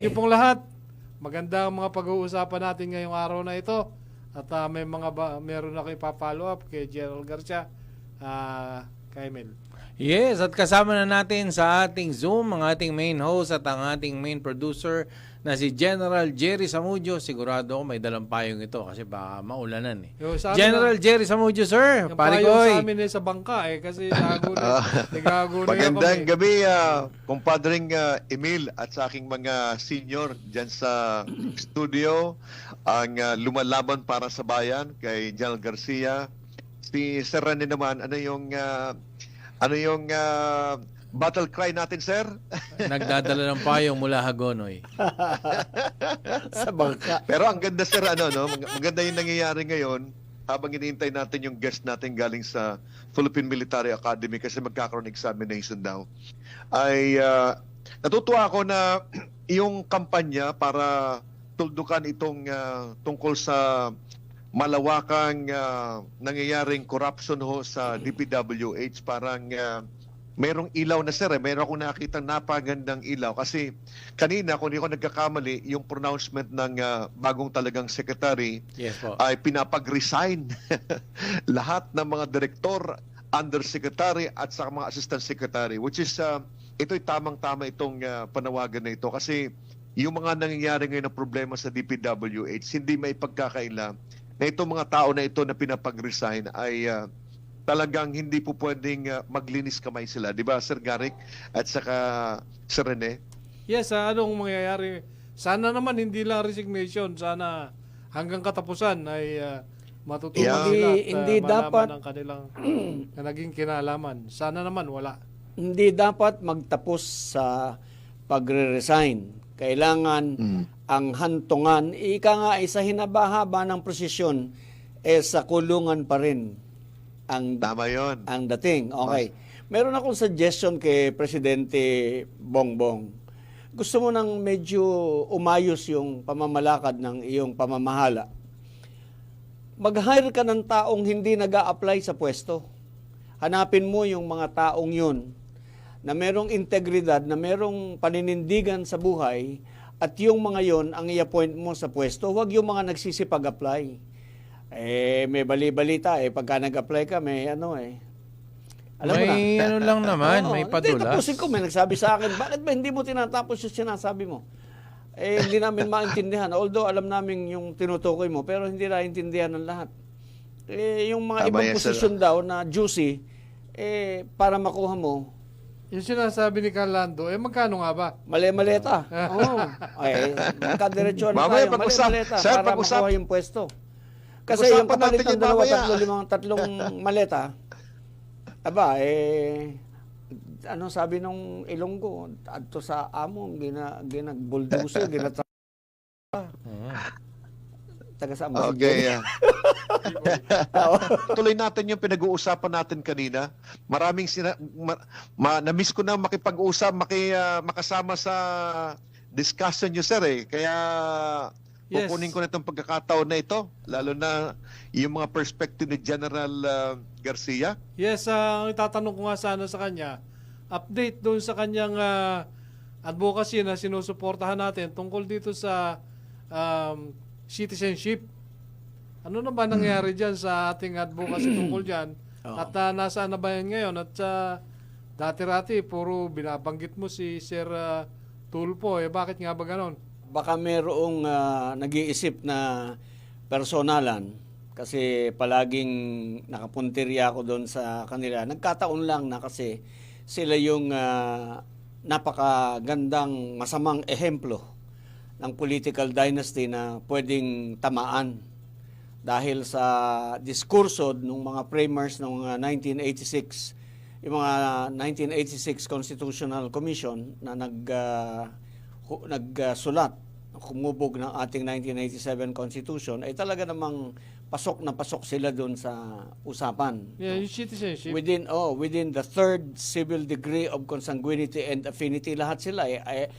Yung pong lahat, maganda ang mga pag-uusapan natin ngayong araw na ito. At ah, may mga ba, meron ako ipapollow up kay Gerald Garcia, ah, kay Mel. Yes, at kasama na natin sa ating Zoom ang ating main host at ang ating main producer na si General Jerry Samudio. Sigurado ako may dalang payong ito kasi baka maulanan eh. Sa amin General Jerry Samudio, sir. Yung Pare payo Koy. sa amin eh, sa bangka eh, kasi gago na, nagago na Magandang gabi, uh, kumpadring ah, Emil at sa aking mga senior dyan sa studio. Ang ah, lumalaban para sa bayan kay General Garcia. Si Sir Rene naman, ano yung ah, ano yung ah, battle cry natin, sir? Nagdadala ng payong mula Hagonoy. sa bangka. Pero ang ganda, sir, ano, no? Mag- maganda yung nangyayari ngayon habang hinihintay natin yung guest natin galing sa Philippine Military Academy kasi magkakaroon ng examination daw. Ay ah, natutuwa ako na yung kampanya para tuldukan itong ah, tungkol sa malawakang ah, nangyayaring corruption ho sa DPWH parang ah, merong ilaw na sir eh. Meron akong nakita napagandang ilaw kasi kanina kung hindi ko nagkakamali yung pronouncement ng ah, bagong talagang secretary Yes po. ay pinapag-resign lahat ng mga direktor, undersecretary at sa mga assistant secretary which is uh, ito'y tamang-tama itong ah, panawagan na ito kasi yung mga nangyayari ngayon na problema sa DPWH hindi may pagkakaila na itong mga tao na ito na pinapag-resign ay ah, talagang hindi po pwedeng ah, maglinis kamay sila. Di ba, Sir Garrick at saka Sir Rene? Yes, ah, anong mangyayari? Sana naman hindi lang resignation, sana hanggang katapusan ay ah, matutunan Yeah. sila at Hindi- ah, hindi malaman dapat- ang kanilang na naging kinalaman. Sana naman wala. Hindi dapat magtapos sa pagre-resign. Kailangan ang hantungan, ika nga ay sa hinabahaba ng prosesyon, eh sa kulungan pa rin ang Tama yon. ang dating. Okay. Meron akong suggestion kay Presidente Bongbong. Gusto mo nang medyo umayos yung pamamalakad ng iyong pamamahala. Mag-hire ka ng taong hindi nag apply sa pwesto. Hanapin mo yung mga taong yun na merong integridad, na merong paninindigan sa buhay at yung mga yon ang i-appoint mo sa pwesto. Huwag yung mga nagsisipag-apply. Eh, may bali-balita eh. Pagka nag-apply ka, may ano eh. Alam mo na. may ano lang naman, Oo, may Hindi, padulas. tapusin ko. May nagsabi sa akin, bakit ba hindi mo tinatapos yung sinasabi mo? Eh, hindi namin maintindihan. Although, alam namin yung tinutukoy mo, pero hindi naiintindihan ng lahat. Eh, yung mga Tama ibang posisyon daw na juicy, eh, para makuha mo, Yung sinasabi ni Carlando, eh magkano nga ba? mali-maleta. Oo. Ay, magkadiretso na Mamaya tayo. pag-usap. Mali-maleta Sir, para pag-usap. makuha yung pwesto. Kasi yung kapalit natin ng dalawa, mamaya. tatlo, limang, tatlong maleta, aba, eh, ano sabi nung Ilonggo, adto sa amo, gina, ginag-bulldozer, ginatra... Taga saan ba si Okay. Jenny? Tuloy natin yung pinag-uusapan natin kanina. Maraming sina ma, ma- na-miss ko na makipag-usap, maki, ah, makasama sa discussion niyo sir eh. Kaya Yes. kukunin ko na itong pagkakataon na ito, lalo na yung mga perspective ni General ah, Garcia. Yes, ah, ang itatanong ko nga sana sa kanya, update doon sa kanyang ah, advocacy na sinusuportahan natin tungkol dito sa um, citizenship. Ano na ba nangyari dyan sa ating advocacy tungkol dyan? Oo. At ah, nasaan na ba yan ngayon? At sa dati-rati, puro binabanggit mo si Sir ah, Tulfo. Eh, bakit nga ba ganon? baka mayroong ah, nag-iisip na personalan kasi palaging nakapuntirya ako doon sa kanila. Nagkataon lang na kasi sila yung ah, napakagandang masamang ehemplo ng political dynasty na pwedeng tamaan dahil sa diskurso ng mga framers ng mga 1986 yung mga 1986 Constitutional Commission na nag hu- nagsulat kumubog ng ating 1987 Constitution ay talaga namang pasok na pasok sila doon sa usapan. Yeah, yung citizenship. Within oh, within the third civil degree of consanguinity and affinity lahat sila eh, eh,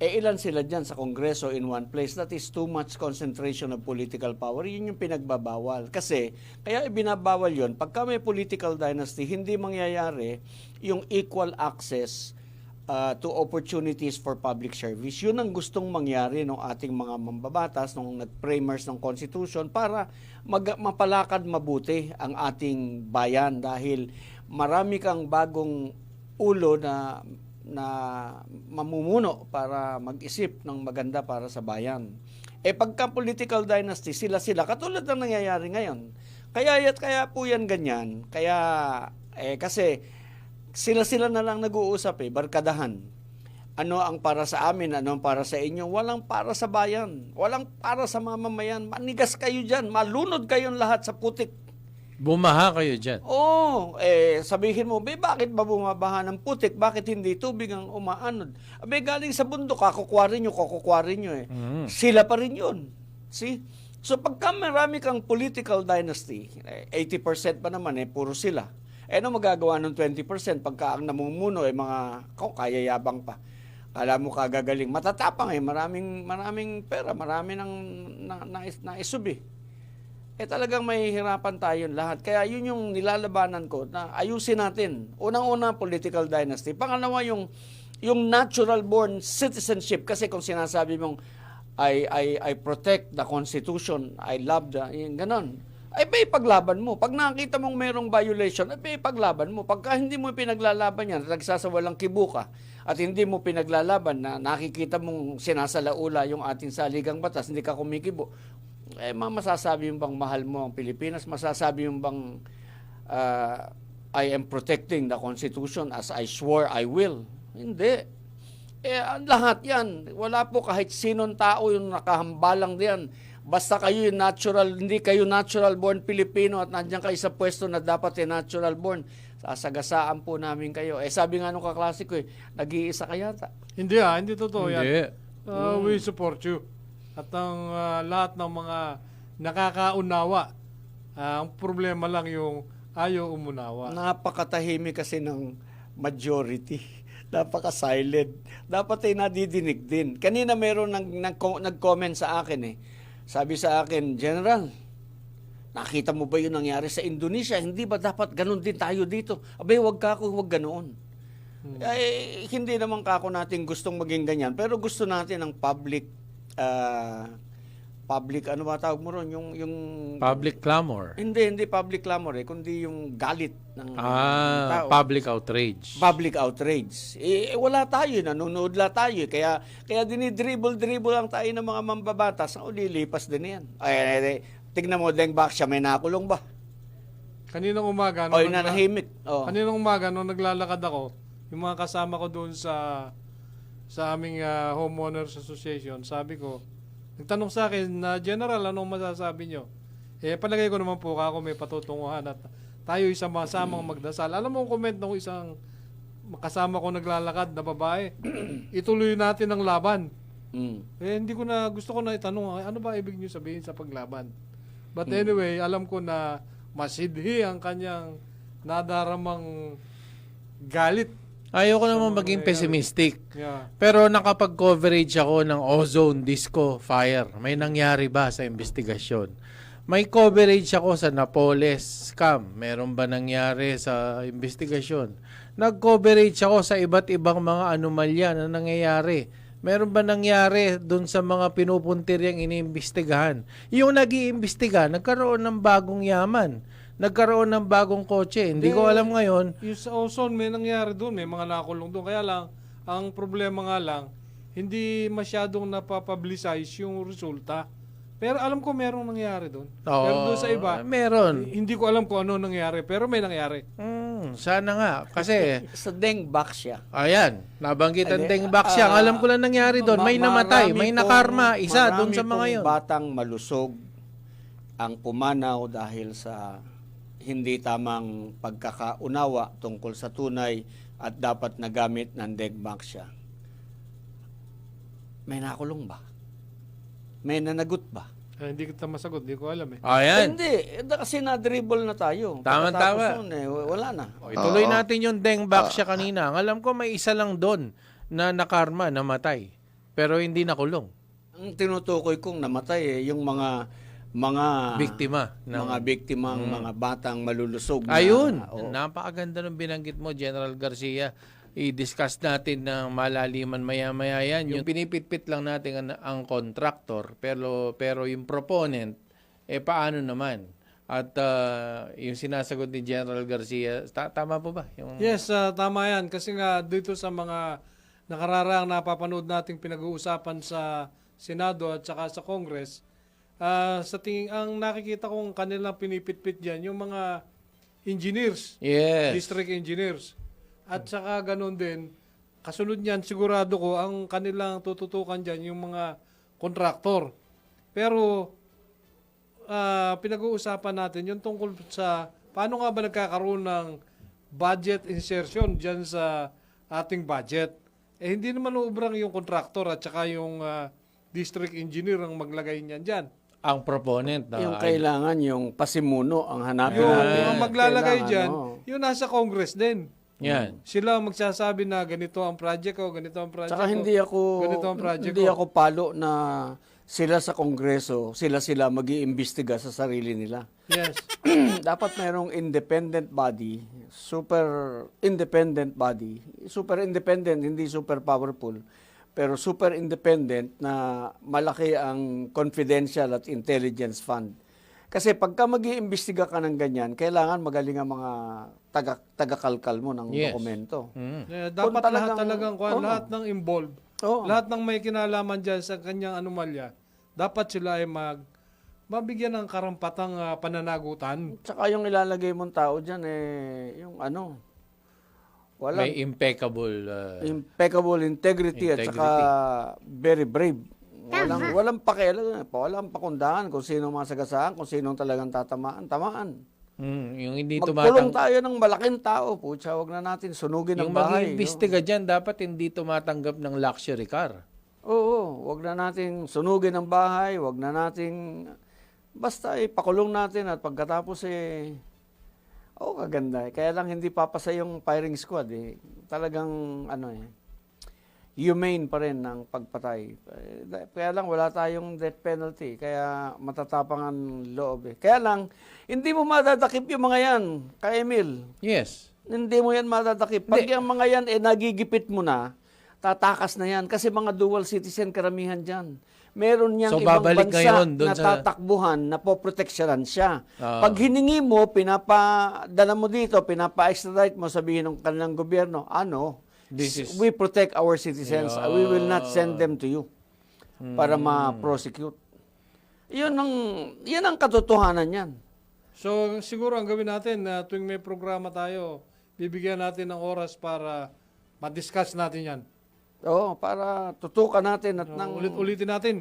eh ilan sila diyan sa Kongreso in one place? That is too much concentration of political power. Yun yung pinagbabawal. Kasi kaya ibinabawal yun. Pagka may political dynasty hindi mangyayari yung equal access uh, to opportunities for public service. Yun ang gustong mangyari ng ating mga mambabatas, ng nag-framers ng Constitution para mag- mapalakad mabuti ang ating bayan dahil marami kang bagong ulo na na mamumuno para mag-isip ng maganda para sa bayan. Eh pagka political dynasty, sila-sila, katulad ng nangyayari ngayon. Kaya yat kaya po yan ganyan. Kaya, eh kasi, sila-sila na lang nag-uusap eh, barkadahan. Ano ang para sa amin, ano ang para sa inyo. Walang para sa bayan. Walang para sa mamamayan. Manigas kayo dyan. Malunod kayong lahat sa putik. Bumaha kayo dyan. Oo, eh, sabihin mo, be, bakit ba bumabaha ng putik? Bakit hindi tubig ang umaanod? Abe, galing sa bundok, kakukwarin nyo, kakukwarin nyo eh. Mm. Sila pa rin yun. See? So pagka marami kang political dynasty, eh, 80% pa naman eh, puro sila. Eh, ano magagawa ng 20% pagka ang namumuno eh, mga, ko, kaya yabang pa. Kala mo kagagaling. Matatapang eh, maraming, maraming pera, marami nang na, na, naisub eh eh talagang mahihirapan tayo lahat. Kaya yun yung nilalabanan ko na ayusin natin. Unang-una, political dynasty. Pangalawa, yung, yung natural born citizenship. Kasi kung sinasabi mong I, I, I protect the Constitution, I love the, yung ganon. Ay, may paglaban mo. Pag nakita mong merong violation, ay may paglaban mo. Pagka hindi mo pinaglalaban yan, nagsasawalang kibuka, at hindi mo pinaglalaban na nakikita mong sinasalaula yung ating saligang batas, hindi ka kumikibo, eh, ma- masasabi mo bang mahal mo ang Pilipinas? Masasabi mo bang uh, I am protecting the Constitution as I swore I will? Hindi. Eh, ang lahat yan. Wala po kahit sinong tao yung nakahambalang diyan. Basta kayo yung natural, hindi kayo natural born Pilipino at nandiyan kayo sa pwesto na dapat yung natural born. Sasagasaan po namin kayo. Eh sabi nga nung kaklase ko eh, nag-iisa ka yata. Hindi ah, hindi totoo yan. Hindi. Uh, We support you. At ang ah, lahat ng mga nakakaunawa, ah, ang problema lang yung ayaw umunawa. Napakatahimik kasi ng majority. Napaka-silent. Dapat ay nadidinig din. Kanina meron nag, nag, nag-comment sa akin eh. Sabi sa akin, General, nakita mo ba yung nangyari sa Indonesia? Hindi ba dapat ganun din tayo dito? Abay, wag ka ako, wag ganoon. Eh, hindi naman kako natin gustong maging ganyan. Pero gusto natin ng public ah, public ano ba tawag mo ron yung yung Public clamor. hindi, hindi public clamor eh, kundi yung galit ng Ah, tao. public outrage. Public outrage. Eh, eh, wala tayo, nanonood la tayo. eh. Kaya, kaya dinidribble-dribble lang tayo ng mga mambabatas. O, lilipas din yan. Ay, ay, ay, tignan mo, Deng Bak, siya may nakulong ba? Kaninang umaga, O, nung nagla- nanahimik. O. kaninang umaga, nung naglalakad ako, yung mga kasama ko doon sa sa aming ah, homeowners association, sabi ko, nagtanong sa akin na general, anong masasabi nyo? Eh, palagay ko naman po ako may patutunguhan at tayo isang masamang magdasal. Alam mo ang comment ng isang kasama ko naglalakad na babae, ituloy natin ang laban. Mm. Eh, hindi ko na, gusto ko na itanong, ano ba ibig niyo sabihin sa paglaban? But anyway, alam ko na masidhi ang kanyang nadaramang galit. Ayoko naman maging pessimistic. Yeah. Pero nakapag-coverage ako ng ozone disco fire. May nangyari ba sa investigasyon? May coverage ako sa Napoles scam. Meron ba nangyari sa investigasyon? Nag-coverage ako sa iba't ibang mga anomalya na nangyayari. Meron ba nangyari dun sa mga pinupuntiryang iniimbestigahan? Yung nag-iimbestiga, nagkaroon ng bagong yaman. Nagkaroon ng bagong kotse. Hindi ko alam ngayon Yung sa ozone, may nangyari doon, may mga nakulong doon. Kaya lang, ang problema nga lang, hindi masyadong napapublicize yung resulta. Pero alam ko merong nangyari doon. Pero doon sa iba, meron. hindi ko alam kung ano nangyari. Pero may nangyari. Hmm, sana nga. Kasi, Sa Deng Bak siya. ayan, nabanggit ang Ade, Deng Bak siya. Ah, alam ko lang nangyari doon. May Ma- namatay, marami may pong- nakarma. Isa marami doon sa mga pong yun. batang malusog ang pumanaw dahil sa hindi tamang pagkakaunawa tungkol sa tunay at dapat nagamit ng Degbank siya. May nakulong ba? May nanagot ba? Eh, hindi kita masagot, hindi ko alam eh. Ayan. Hindi, eh, kasi na-dribble na tayo. Tama, Pagkatapos tama. nun, eh, wala na. O, ituloy Oo. natin yung Deng Bak siya kanina. Ang alam ko may isa lang doon na nakarma, namatay. Pero hindi nakulong. Ang tinutukoy kong namatay eh, yung mga mga Biktima. ng- mga biktimang mga batang malulusog na- Ayun. Oo. Napakaganda ng binanggit mo, General Garcia. i-discuss natin ng malaliman maya-maya yan. Yung pinipitpit lang natin ang, ang contractor, pero, pero yung proponent, eh paano naman? At ah, yung sinasagot ni General Garcia, ta- tama po ba? Yung, Yes, ah, tama yan. Kasi nga dito sa mga nakararaang napapanood nating pinag-uusapan sa Senado at saka sa Congress, ah, sa tingin ang nakikita kong kanilang pinipitpit diyan yung mga engineers, Yes. district engineers. At saka ganun din, kasunod niyan sigurado ko ang kanilang tututukan diyan yung mga kontraktor. Pero ah, pinag-uusapan natin yung tungkol sa paano nga ba nagkakaroon ng budget insertion diyan sa ating budget. Eh hindi naman ubrang yung kontraktor at saka yung ah, district engineer ang maglagay niyan diyan. Ang proponent. na yung kailangan, yung pasimuno ang hanapin Yung, natin. yung maglalagay Kailangan, diyan, oh. yung nasa Congress din. Yan. Sila ang magsasabi na ganito ang project ko, ganito ang project Tsaka ko. hindi ako ganito ang project hindi ko. ako palo na sila sa kongreso, sila sila mag-iimbestiga sa sarili nila. Yes. Dapat mayroong independent body, super independent body, super independent, hindi super powerful, pero super independent na malaki ang confidential at intelligence fund. Kasi pagka mag iimbestiga ka ng ganyan, kailangan magaling ang mga taga, taga-kalkal mo ng Yes. dokumento. Mm. Eh, dapat Kung lahat talagang- talagang kuha, Oo. lahat ng involved, Oo. lahat ng may kinalaman diyan sa kanyang anomalya, dapat sila ay mag mabigyan ng karampatang ah, pananagutan. Tsaka yung ilalagay mong tao dyan, eh, yung ano, walang May impeccable. uh, impeccable integrity, at Integrity. saka very brave. Walang, walang pakialam, walang pakundangan kung sino masagasaan, kung sino talagang tatamaan, tamaan. mm, yung hindi Magkulong tumatang tayo ng malaking tao, putya, wag na natin sunugin ang yung bahay. mag-iimbestiga dyan, dapat hindi tumatanggap ng luxury car. Oo, wag na natin sunugin ang bahay, wag na natin basta ipakulong natin at pagkatapos eh oh kaganda. eh. Kaya lang hindi papasa yung firing squad eh. Talagang ano eh humane pa rin ng pagpatay. Eh, Kaya lang wala tayong death penalty, kaya matatapang ang loob eh. Kaya lang hindi mo madadakip yung mga yan, kay Emil. Yes. Hindi mo yan madadakip. Pag yung mga yan, eh, nagigipit mo na, tatakas na yan. Kasi mga dual citizen karamihan dyan. Meron niyang So, ibang bansa ngayon na sa- tatakbuhan, na poproteksyonan siya. Ah. Pag hiningi mo, pinapadala mo dito, pinapa-extradite mo, sabihin ng kanilang gobyerno, ano, This is- we protect our citizens. We will not send them to you para Hmm. ma-prosecute. Yun ang, yan ang katotohanan yan. So siguro ang gawin natin na tuwing may programa tayo, bibigyan natin ng oras para ma-discuss natin yan. Oo, para tutukan natin at So, nang... ulit-ulitin natin.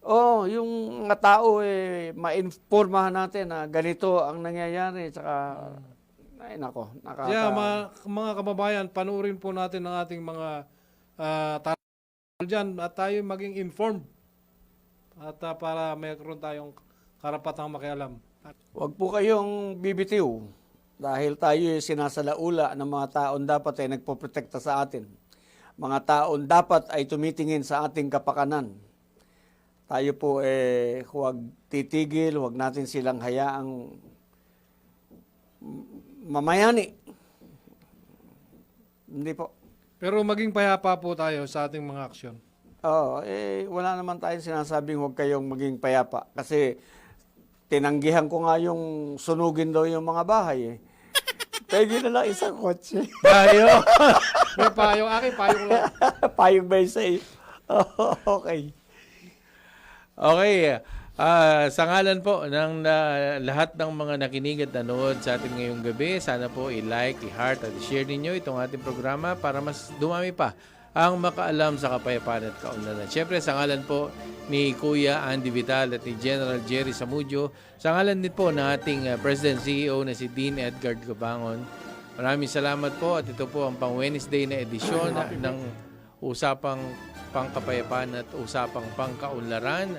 Oh, yung mga tao eh ma-informahan natin na ganito ang nangyayari tsaka ay nako, nakaka Kaya mga, mga kababayan, panuorin po natin ang ating mga uh, dyan at tayo maging informed at ah, para mayroon tayong karapatang makialam. Huwag po kayong bibitiw dahil tayo ay sinasalaula ng mga taon dapat ay nagpoprotekta sa atin. Mga taon dapat ay tumitingin sa ating kapakanan. Tayo po eh huwag titigil, huwag natin silang hayaang mamayani. Hindi po. Pero maging payapa po tayo sa ating mga aksyon. Oo, eh, wala naman tayong sinasabing huwag kayong maging payapa. Kasi tinanggihan ko nga yung sunugin daw yung mga bahay eh. Pwede na lang isang kotse. Tayo. May payo, akin payo ko lang. Payong ba yung sa'yo? okay. Okay. Ah, sa ngalan po ng na- lahat ng mga nakinig at nanood sa atin ngayong gabi, sana po i-like, i-heart at i-share ninyo itong ating programa para mas dumami pa ang makaalam sa kapayapaan at kaunlaran. Siyempre, sa ngalan po ni Kuya Andy Vital at ni General Jerry Samudio, sa ngalan din po ng ating ah, President CEO na si Dean Edgar Gabangon, maraming salamat po at ito po ang pang Wednesday na edisyon ng Usapang Pangkapayapaan at Usapang Pangkaunlaran.